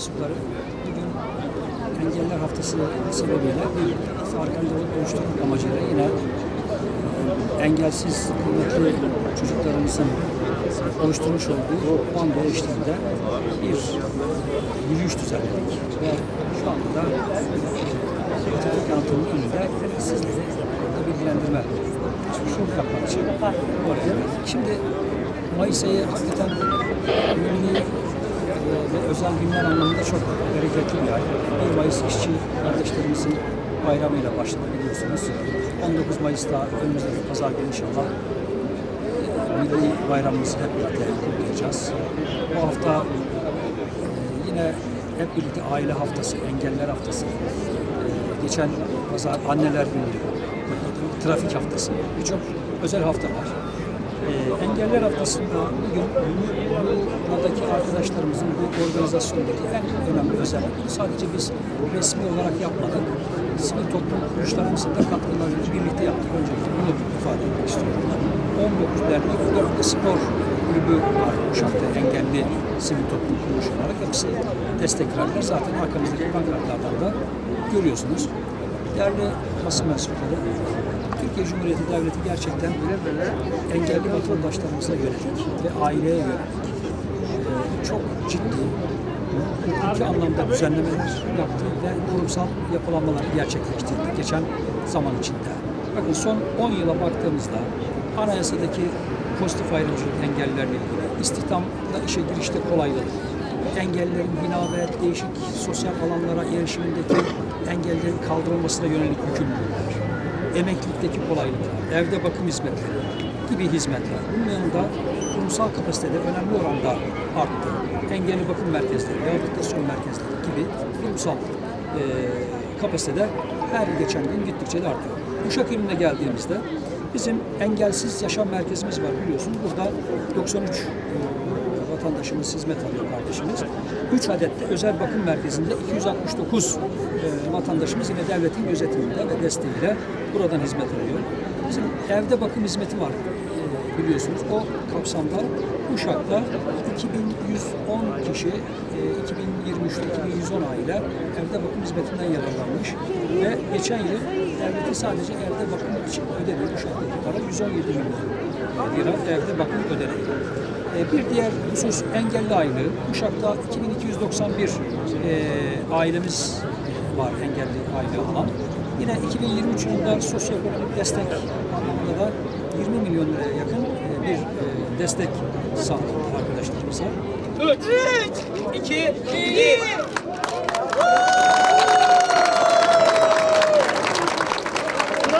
mensupları. Bugün Engeller Haftası sebebiyle bir farkındalık oluşturmak amacıyla yine e, engelsiz kıymetli çocuklarımızın oluşturmuş olduğu bando eşliğinde bir yürüyüş düzenledik. Ve şu anda da e, Atatürk Anıtı'nın önünde sizleri burada bilgilendirme şu yapmak için. Oraya. Şimdi Mayıs ayı hakikaten milli özel günler anlamında çok bereketli bir ay. 1 Mayıs işçi kardeşlerimizin bayramıyla başladı biliyorsunuz. 19 Mayıs'ta önümüzdeki pazar günü inşallah e, milli bayramımızı hep birlikte kutlayacağız. Bu hafta e, yine hep birlikte aile haftası, engeller haftası, e, geçen pazar anneler günü, trafik haftası, birçok özel haftalar. Ee, Engeller Haftası'nda bugün buradaki arkadaşlarımızın bu organizasyondaki en önemli özelliği sadece biz resmi olarak yapmadık. Sivil toplum kuruluşlarımızın da katkılarıyla birlikte yaptık. Öncelikle bunu ifade etmek istiyorum. 19 dernek, 4 de spor kulübü var Uşak'ta engelli sivil toplum kuruluşu olarak. Hepsi destek verdiler. Zaten arkamızdaki pankartlardan da görüyorsunuz. Değerli basın mensupları, Türkiye Cumhuriyeti Devleti gerçekten engelli vatandaşlarımıza yönelik ve aileye yönelik e, çok ciddi hukuki anlamda düzenlemeler yaptı ve kurumsal yapılanmaları gerçekleştirdi geçen zaman içinde. Bakın son 10 yıla baktığımızda anayasadaki pozitif ayrımcılık engellilerle ilgili, istihdamda işe girişte kolaylık, engellilerin bina ve değişik sosyal alanlara erişimindeki engellerin kaldırılmasına yönelik yükümlülükler, emeklilikteki kolaylıklar, evde bakım hizmetleri gibi hizmetler. Bunun yanında kurumsal kapasitede önemli oranda arttı. Engelli bakım merkezleri, rehabilitasyon merkezleri gibi kurumsal e, kapasitede her geçen gün gittikçe de artıyor. Uşak iline geldiğimizde bizim engelsiz yaşam merkezimiz var biliyorsunuz. Burada 93 e, vatandaşımız hizmet alıyor kardeşimiz. 3 adet de özel bakım merkezinde 269 e, vatandaşımız yine devletin gözetiminde ve desteğiyle buradan hizmet alıyor. Bizim evde bakım hizmeti var e, biliyorsunuz. O kapsamda Uşak'ta 2110 kişi e, 2023'te 2110 aile evde bakım hizmetinden yararlanmış geçen yıl devletin sadece evde bakım için ödediği Uşak'taki para 117 milyon lira evde bakım. E, Bir diğer husus engelli aylığı. Uşak'ta 2291 e, ailemiz var engelli aylığı alan. Yine 2023 yılında sosyoekonomik destek anlamında da 20 milyon liraya yakın e, bir e, destek sağladık arkadaşlarımıza. 3, 2, 1.